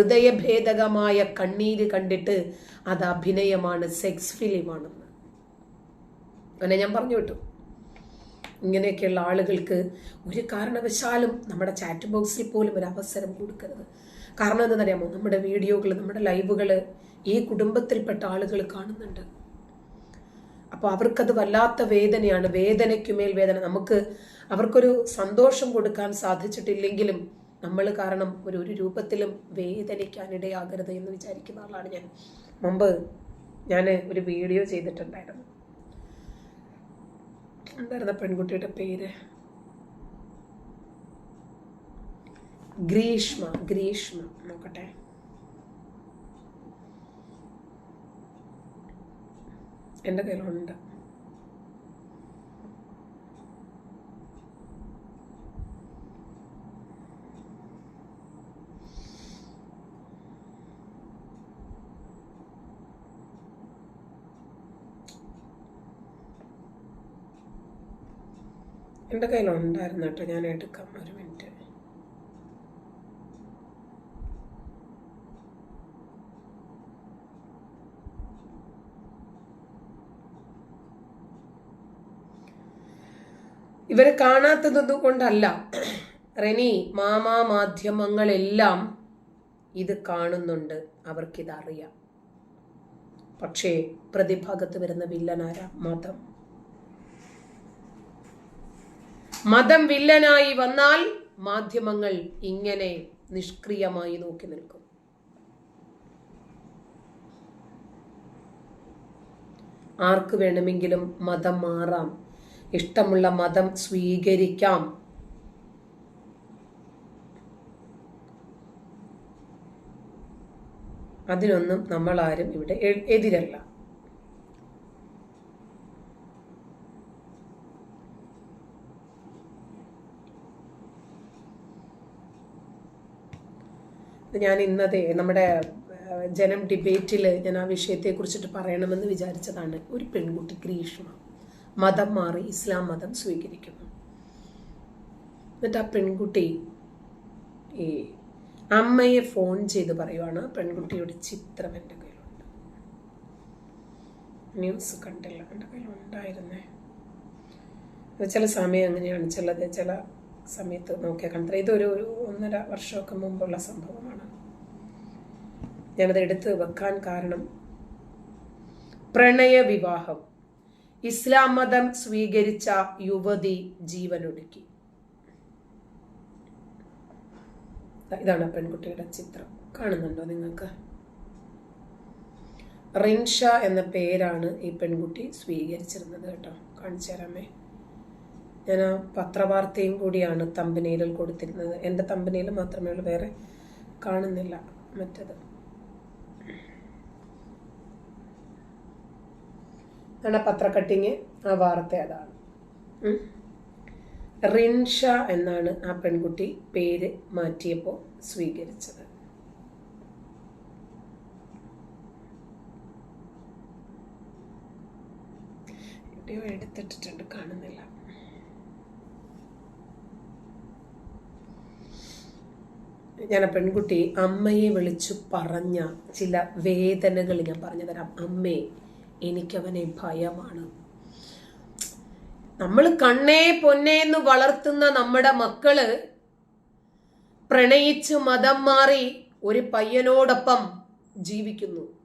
ഹൃദയഭേദകമായ കണ്ണീര് കണ്ടിട്ട് അത് അഭിനയമാണ് സെക്സ് ഫിലിമാണെന്ന് അങ്ങനെ ഞാൻ പറഞ്ഞു വിട്ടു ഇങ്ങനെയൊക്കെയുള്ള ആളുകൾക്ക് ഒരു കാരണവശാലും നമ്മുടെ ചാറ്റ് ബോക്സിൽ പോലും ഒരു അവസരം കൊടുക്കരുത്. കാരണം എന്താണെന്നറിയാമോ? നമ്മുടെ വീഡിയോകൾ നമ്മുടെ ലൈവുകൾ ഈ കുടുംബത്തിൽപ്പെട്ട ആളുകൾ കാണുന്നുണ്ട്. അപ്പോൾ അവർക്കത് വല്ലാത്ത വേദനയാണ്. വേദനയ്ക്കുമേൽ വേദന. നമുക്ക് അവർക്കൊരു സന്തോഷം കൊടുക്കാൻ സാധിച്ചിട്ടില്ലെങ്കിലും നമ്മൾ കാരണം ഒരു ഒരു രൂപത്തിലും വേദനിക്കാനിടയാകരുത് എന്ന് വിചാരിക്കുന്ന ആളാണ് ഞാൻ. മുമ്പ് ഞാൻ ഒരു വീഡിയോ ചെയ്തിട്ടുണ്ടായിരുന്നു. എന്തായിരുന്നു പെൺകുട്ടിയുടെ പേര്? ഗ്രീഷ്മ ഗ്രീഷ്മ. നോക്കട്ടെ. എന്റെ കയ്യിലുണ്ട്. എന്റെ കയ്യിലുണ്ടായിരുന്നു കേട്ടോ. ഞാൻ എടുക്കാം. ഒരു മിനിറ്റ്. ഇവരെ കാണാത്തത് കൊണ്ടല്ല. റെനി മാമാ മാധ്യമങ്ങളെല്ലാം ഇത് കാണുന്നുണ്ട്. അവർക്കിതറിയാം. പക്ഷേ പ്രതിഭാഗത്ത് വരുന്ന വില്ലനാര മതം മതം വില്ലനായി വന്നാൽ മാധ്യമങ്ങൾ ഇങ്ങനെ നിഷ്ക്രിയമായി നോക്കി നിൽക്കും. ആർക്ക് വേണമെങ്കിലും മതം മാറാം. ഇഷ്ടമുള്ള മതം സ്വീകരിക്കാം. അതിനൊന്നും നമ്മളാരും ഇവിടെ എതിരല്ല. ഞാൻ ഇന്നതേ നമ്മുടെ ജനം ഡിബേറ്റിൽ ഞാൻ ആ വിഷയത്തെ കുറിച്ചിട്ട് പറയണമെന്ന് വിചാരിച്ചതാണ്. ഒരു പെൺകുട്ടി ഗ്രീഷ്മ മതം മാറി ഇസ്ലാം മതം സ്വീകരിക്കുന്നു. എന്നിട്ട് ആ പെൺകുട്ടി ഈ അമ്മയെ ഫോൺ ചെയ്ത് പറയുവാണ് പെൺകുട്ടിയുടെ ചിത്രം എന്റെ കയ്യിലുണ്ട്. ന്യൂസ് കണ്ടില്ല എന്റെ കയ്യിലുണ്ടായിരുന്നേ. ചില സമയം അങ്ങനെയാണ് ചിലത് ചില സമയത്ത് നോക്കിയാൽ കണ്ടത് ഇതൊരു ഒന്നര വർഷമൊക്കെ മുമ്പുള്ള സംഭവമാണ്. ഞാനത് എടുത്ത് വെക്കാൻ കാരണം പ്രണയ വിവാഹം. ഇസ്ലാം മതം സ്വീകരിച്ച യുവതി ജീവനൊടുക്കി. ഇതാണ് പെൺകുട്ടിയുടെ ചിത്രം. കാണുന്നുണ്ടോ നിങ്ങൾക്ക്? റിൻഷ എന്ന പേരാണ് ഈ പെൺകുട്ടി സ്വീകരിച്ചിരുന്നത് കേട്ടോ. കാണിച്ചു തരാമേ. ഞാൻ ആ പത്രവാർത്തയും കൂടിയാണ് തമ്പനയിലിൽ കൊടുത്തിരുന്നത്. എന്റെ തമ്പനയിൽ മാത്രമേ ഉള്ളൂ വേറെ കാണുന്നില്ല മറ്റത്. ആണ് പത്ര കട്ടിങ് ആ വാർത്ത അതാണ്. റിൻഷ എന്നാണ് ആ പെൺകുട്ടി പേര് മാറ്റിയപ്പോൾ സ്വീകരിച്ചത്. എടുത്തിട്ടിട്ടുണ്ട് കാണുന്നില്ല. ഞാൻ ആ പെൺകുട്ടി അമ്മയെ വിളിച്ചു പറഞ്ഞ ചില വേദനകൾ ഞാൻ പറഞ്ഞു തരാം. അമ്മേ എനിക്കവനെ ഭയമാണ്. നമ്മൾ കണ്ണേ പൊന്നേ എന്ന് വളർത്തുന്ന നമ്മുടെ മക്കൾ പ്രണയിച്ച് മതം മാറി ഒരു പയ്യനോടൊപ്പം ജീവിക്കുന്നു.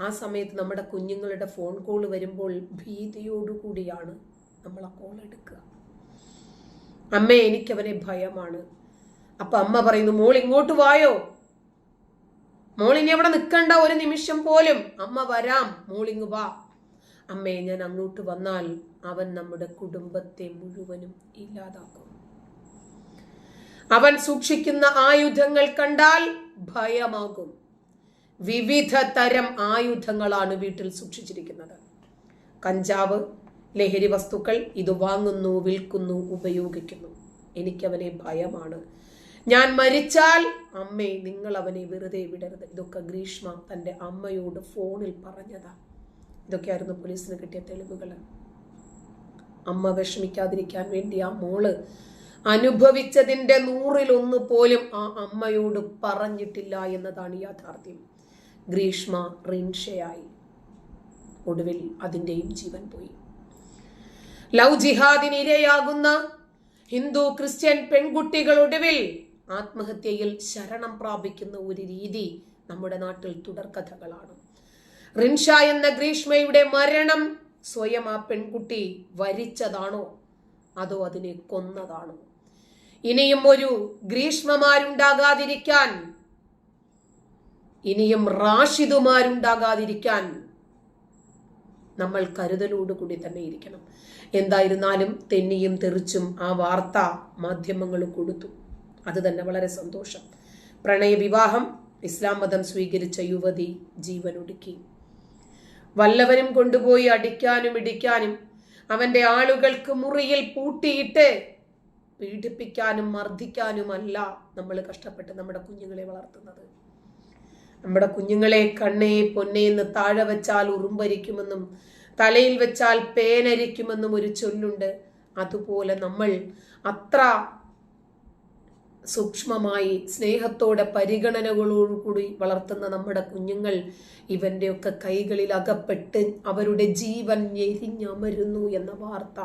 ആ സമയത്ത് നമ്മുടെ കുഞ്ഞുങ്ങളുടെ ഫോൺ കോൾ വരുമ്പോൾ ഭീതിയോടുകൂടിയാണ് നമ്മൾ ആ കോൾ എടുക്കുക. അമ്മേ എനിക്കവനെ ഭയമാണ്. അപ്പൊ അമ്മ പറയുന്നു മോൾ ഇങ്ങോട്ട് വായോ? മോൾ ഇനി അവിടെ നിൽക്കണ്ട ഒരു നിമിഷം പോലും. അമ്മ വരാം മോളിങ് വാ. അമ്മയെ ഞാൻ അങ്ങോട്ട് വന്നാൽ അവൻ നമ്മുടെ കുടുംബത്തെ മുഴുവനും ഇല്ലാതാക്കും. അവൻ സൂക്ഷിക്കുന്ന ആയുധങ്ങൾ കണ്ടാൽ ഭയമാകും. വിവിധ തരം ആയുധങ്ങളാണ് വീട്ടിൽ സൂക്ഷിച്ചിരിക്കുന്നത്. കഞ്ചാവ് ലഹരി വസ്തുക്കൾ ഇത് വാങ്ങുന്നു വിൽക്കുന്നു ഉപയോഗിക്കുന്നു. എനിക്കവനെ ഭയമാണ്. ഞാൻ മരിച്ചാൽ അമ്മേ നിങ്ങൾ അവനെ വെറുതെ വിടരുത്. ഇതൊക്കെ ഗ്രീഷ്മ തന്റെ അമ്മയോട് ഫോണിൽ പറഞ്ഞതാ. ഇതൊക്കെയായിരുന്നു പോലീസിന് കിട്ടിയ തെളിവുകൾ. അമ്മ വിഷമിക്കാതിരിക്കാൻ വേണ്ടി ആ മോൾ അനുഭവിച്ചതിന്റെ നൂറിലൊന്ന് പോലും ആ അമ്മയോട് പറഞ്ഞിട്ടില്ല എന്നതാണ് യാഥാർത്ഥ്യം. ഗ്രീഷ്മ റിൻഷയായി. ഒടുവിൽ അതിന്റെയും ജീവൻ പോയി. ലവ് ജിഹാദിനിരയാകുന്ന ഹിന്ദു ക്രിസ്ത്യൻ പെൺകുട്ടികൾ ഒടുവിൽ ആത്മഹത്യയിൽ ശരണം പ്രാപിക്കുന്ന ഒരു രീതി നമ്മുടെ നാട്ടിൽ തുടർക്കഥകളാണ് റിൻഷ എന്ന ഗ്രീഷ്മയുടെ മരണം സ്വയം ആ പെൺകുട്ടി വരിച്ചതാണോ? അതോ അതിനെ കൊന്നതാണോ? ഇനിയും ഒരു ഗ്രീഷ്മമാരുണ്ടാകാതിരിക്കാൻ ഇനിയും റാഷിദുമാരുണ്ടാകാതിരിക്കാൻ നമ്മൾ കരുതലോടുകൂടി തന്നെ ഇരിക്കണം. എന്തായിരുന്നാലും തെന്നിയും തെറിച്ചും ആ വാർത്ത മാധ്യമങ്ങൾ കൊടുത്തു. അത് തന്നെ വളരെ സന്തോഷം. പ്രണയവിവാഹം ഇസ്ലാം മതം സ്വീകരിച്ച യുവതി ജീവനൊടുക്കി. വല്ലവനും കൊണ്ടുപോയി അടിക്കാനും ഇടിക്കാനും അവന്റെ ആളുകൾക്ക് മുറിയിൽ പൂട്ടിയിട്ട് പീഡിപ്പിക്കാനും മർദ്ദിക്കാനുമല്ല നമ്മൾ കഷ്ടപ്പെട്ട് നമ്മുടെ കുഞ്ഞുങ്ങളെ വളർത്തുന്നത്. നമ്മുടെ കുഞ്ഞുങ്ങളെ കണ്ണേ പൊന്നേന്ന് താഴെ വെച്ചാൽ ഉറുമ്പരിക്കുമെന്നും തലയിൽ വെച്ചാൽ പേനരിക്കുമെന്നും ഒരു ചൊല്ലുണ്ട്. അതുപോലെ നമ്മൾ അത്ര സൂക്ഷ്മമായി സ്നേഹത്തോടെ പരിഗണനകളോടുകൂടി വളർത്തുന്ന നമ്മുടെ കുഞ്ഞുങ്ങൾ ഇവന്റെയൊക്കെ കൈകളിൽ അകപ്പെട്ട് അവരുടെ ജീവൻ എരിഞ്ഞമരുന്നു എന്ന വാർത്ത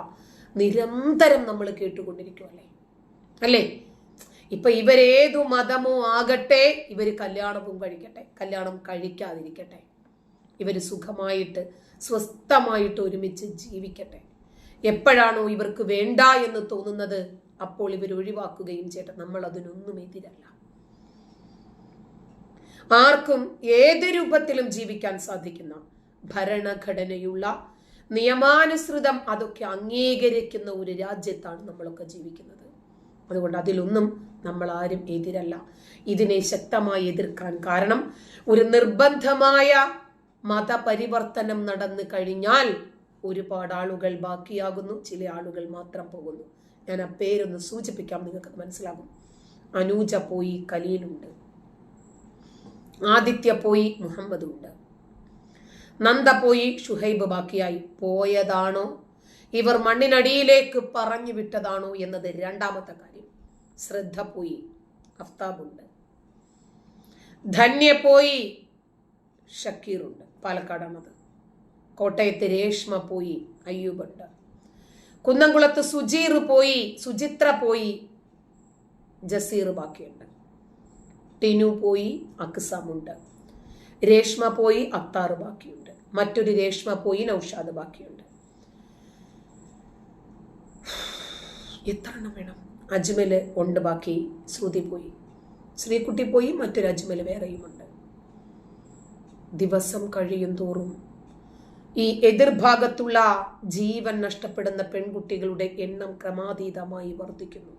നിരന്തരം നമ്മൾ കേട്ടുകൊണ്ടിരിക്കുമല്ലേ അല്ലേ? ഇപ്പൊ ഇവരേതു മതമോ ആകട്ടെ ഇവർ കല്യാണവും കഴിക്കട്ടെ കല്യാണം കഴിക്കാതിരിക്കട്ടെ. ഇവർ സുഖമായിട്ട് സ്വസ്ഥമായിട്ട് ഒരുമിച്ച് ജീവിക്കട്ടെ. എപ്പോഴാണോ ഇവർക്ക് വേണ്ട എന്ന് തോന്നുന്നത്? അപ്പോൾ ഇവർ ഒഴിവാക്കുകയും ചെയ്ത നമ്മൾ അതിനൊന്നും എതിരല്ല. ആർക്കും ഏത് രൂപത്തിലും ജീവിക്കാൻ സാധിക്കുന്ന ഭരണഘടനയുള്ള നിയമാനുസൃതം അതൊക്കെ അംഗീകരിക്കുന്ന ഒരു രാജ്യത്താണ് നമ്മളൊക്കെ ജീവിക്കുന്നത്. അതുകൊണ്ട് അതിലൊന്നും നമ്മൾ ആരും എതിരല്ല. ഇതിനെ ശക്തമായി എതിർക്കാൻ കാരണം ഒരു നിർബന്ധമായ മതപരിവർത്തനം നടന്നു കഴിഞ്ഞാൽ ഒരുപാട് ആളുകൾ ബാക്കിയാകുന്നു. ചില ആളുകൾ മാത്രം പോകുന്നു. ഞാൻ ആ പേരൊന്ന് സൂചിപ്പിക്കാം നിങ്ങൾക്ക് മനസ്സിലാകും. അനൂജ പോയി കലീലുണ്ട്. ആദിത്യ പോയി മുഹമ്മദുണ്ട്. നന്ദ പോയി ഷുഹൈബ് ബാക്കിയായി. പോയതാണോ? ഇവർ മണ്ണിനടിയിലേക്ക് പറഞ്ഞു വിട്ടതാണോ എന്നത് രണ്ടാമത്തെ കാര്യം. ശ്രദ്ധ പോയി അഫ്താബുണ്ട്. ധന്യ പോയി ഷക്കീറുണ്ട്. പാലക്കാടാണത്. കോട്ടയത്ത് രേഷ്മ പോയി അയ്യൂബുണ്ട്. കുന്നംകുളത്ത് സുജീർ പോയി സുചിത്ര പോയി ജസീർ ബാക്കിയുണ്ട്. ടിനു പോയി അക്സാമുണ്ട് രേഷ്മ പോയി അത്താർ ബാക്കിയുണ്ട്. മറ്റൊരു രേഷ്മ പോയി നൌഷാദ് ബാക്കിയുണ്ട്. എത്ര എണ്ണം വേണം? അജ്മൽ ഉണ്ട് ബാക്കി ശ്രുതി പോയി. ശ്രീകുട്ടി പോയി മറ്റൊരു അജ്മൽ വേറെയുമുണ്ട്. ദിവസം കഴിയും തോറും ഈ എതിർഭാഗത്തുള്ള ജീവൻ നഷ്ടപ്പെടുന്ന പെൺകുട്ടികളുടെ എണ്ണം ക്രമാതീതമായി വർദ്ധിക്കുന്നു.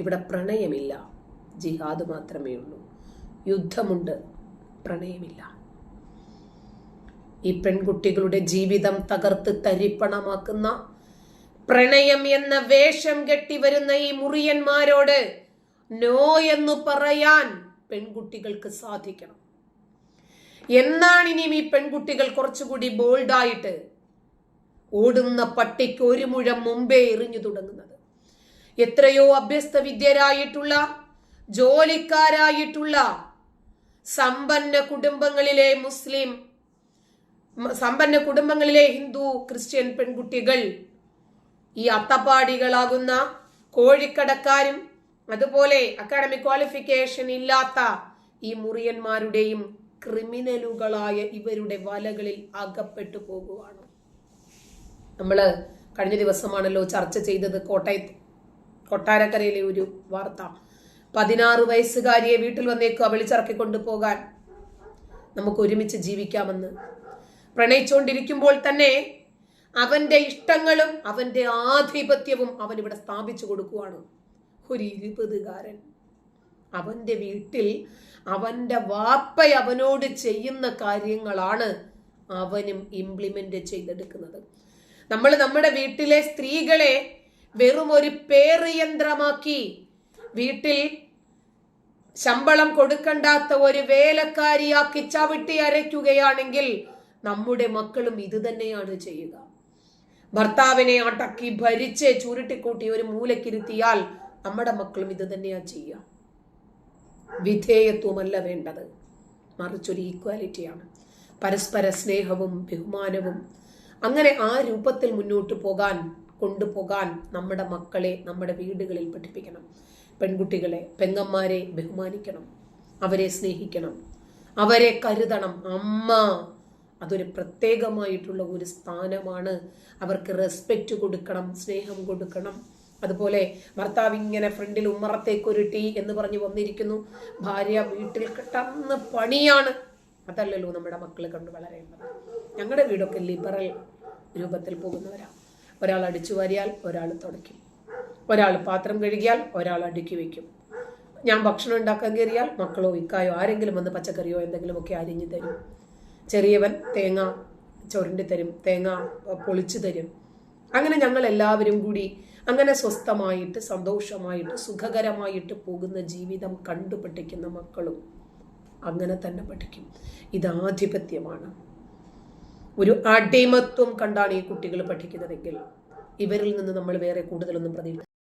ഇവിടെ പ്രണയമില്ല ജിഹാദ് മാത്രമേ ഉള്ളൂ. യുദ്ധമുണ്ട് പ്രണയമില്ല. ഈ പെൺകുട്ടികളുടെ ജീവിതം തകർത്ത് തരിപ്പണമാക്കുന്ന പ്രണയം എന്ന വേഷം കെട്ടി വരുന്ന ഈ മുറിയന്മാരോട് നോ എന്ന് പറയാൻ പെൺകുട്ടികൾക്ക് സാധിക്കണം. എന്നാണ് ഇനിയും ഈ പെൺകുട്ടികൾ കുറച്ചുകൂടി ബോൾഡായിട്ട് ഓടുന്ന പട്ടിക്ക് ഒരു മുഴം മുമ്പേ എറിഞ്ഞു തുടങ്ങുന്നത്. എത്രയോ അഭ്യസ്ത വിദ്യരായിട്ടുള്ള ജോലിക്കാരായിട്ടുള്ള സമ്പന്ന കുടുംബങ്ങളിലെ മുസ്ലിം സമ്പന്ന കുടുംബങ്ങളിലെ ഹിന്ദു ക്രിസ്ത്യൻ പെൺകുട്ടികൾ ഈ അത്തപ്പാടികളാകുന്ന കോഴിക്കടക്കാരും അതുപോലെ അക്കാഡമിക് ക്വാളിഫിക്കേഷൻ ഇല്ലാത്ത ഈ മുറിയന്മാരുടെയും ക്രിമിനലുകളായ ഇവരുടെ വലകളിൽ അകപ്പെട്ടു പോകുവാണ്. നമ്മൾ കഴിഞ്ഞ ദിവസമാണല്ലോ ചർച്ച ചെയ്തത് കോട്ടയ കൊട്ടാരക്കരയിലെ ഒരു വാർത്ത. പതിനാറ് വയസ്സുകാരിയെ വീട്ടിൽ വന്നേക്കുക വിളിച്ചിറക്കി കൊണ്ടുപോകാൻ നമുക്ക് ഒരുമിച്ച് ജീവിക്കാമെന്ന്. പ്രണയിച്ചുകൊണ്ടിരിക്കുമ്പോൾ തന്നെ അവന്റെ ഇഷ്ടങ്ങളും അവന്റെ ആധിപത്യവും അവൻ ഇവിടെ സ്ഥാപിച്ചു കൊടുക്കുവാണ്. ഒരു ഇരുപതുകാരൻ. അവന്റെ വീട്ടിൽ അവന്റെ വാപ്പ അവനോട് ചെയ്യുന്ന കാര്യങ്ങളാണ് അവനും ഇംപ്ലിമെന്റ് ചെയ്തെടുക്കുന്നത്. നമ്മൾ നമ്മുടെ വീട്ടിലെ സ്ത്രീകളെ വെറും ഒരു പേറ് യന്ത്രമാക്കി വീട്ടിൽ ശമ്പളം കൊടുക്കണ്ടാത്ത ഒരു വേലക്കാരിയാക്കി ചവിട്ടി അരയ്ക്കുകയാണെങ്കിൽ നമ്മുടെ മക്കളും ഇത് തന്നെയാണ് ചെയ്യുക. ഭർത്താവിനെ അടക്കി ഭരിച്ച് ചുരുട്ടിക്കൂട്ടി ഒരു മൂലക്കിരുത്തിയാൽ നമ്മുടെ മക്കളും ഇത് തന്നെയാണ് ചെയ്യുക. വിധേയത്വമല്ല വേണ്ടത്. മറിച്ചൊരു ഈക്വാലിറ്റിയാണ് പരസ്പര സ്നേഹവും ബഹുമാനവും. അങ്ങനെ ആ രൂപത്തിൽ മുന്നോട്ട് പോകാൻ കൊണ്ടുപോകാൻ നമ്മുടെ മക്കളെ നമ്മുടെ വീടുകളിൽ പഠിപ്പിക്കണം. പെൺകുട്ടികളെ പെങ്ങന്മാരെ ബഹുമാനിക്കണം. അവരെ സ്നേഹിക്കണം. അവരെ കരുതണം. അമ്മ! അതൊരു പ്രത്യേകമായിട്ടുള്ള ഒരു സ്ഥാനമാണ്. അവർക്ക് റെസ്പെക്റ്റ് കൊടുക്കണം സ്നേഹം കൊടുക്കണം. അതുപോലെ ഭർത്താവ് ഇങ്ങനെ ഫ്രണ്ടിൽ ഉമ്മറത്തേക്ക് ഒരു ടീ എന്ന് പറഞ്ഞ് വന്നിരിക്കുന്നു. ഭാര്യ വീട്ടിൽ കിട്ടുന്ന പണിയാണ്. അതല്ലല്ലോ നമ്മുടെ മക്കൾ കണ്ടു വളരേണ്ടത്. ഞങ്ങളുടെ വീടൊക്കെ ലിബറൽ രൂപത്തിൽ പോകുന്നവരാണ് ഒരാൾ അടിച്ചു വാരിയാൽ ഒരാൾ തുടയ്ക്കും. ഒരാൾ പാത്രം കഴുകിയാൽ ഒരാൾ അടുക്കി വയ്ക്കും ഞാൻ ഭക്ഷണം ഉണ്ടാക്കാൻ കയറിയാൽ മക്കളോ ഇക്കായോ ആരെങ്കിലും വന്ന് പച്ചക്കറിയോ എന്തെങ്കിലുമൊക്കെ അരിഞ്ഞു തരും. ചെറിയവൻ തേങ്ങ ചുരണ്ടി തരും തേങ്ങ പൊളിച്ചു തരും. അങ്ങനെ ഞങ്ങൾ എല്ലാവരും കൂടി അങ്ങനെ സ്വസ്ഥമായിട്ട് സന്തോഷമായിട്ട് സുഖകരമായിട്ട് പോകുന്ന ജീവിതം കണ്ടു പഠിക്കുന്ന മക്കളും അങ്ങനെ തന്നെ പഠിക്കും. ഇത് ആധിപത്യമാണ്. ഒരു അടിമത്വം കണ്ടാണ് ഈ കുട്ടികൾ പഠിക്കുന്നതെങ്കിൽ ഇവരിൽ നിന്ന് നമ്മൾ വേറെ കൂടുതലൊന്നും പ്രതീക്ഷ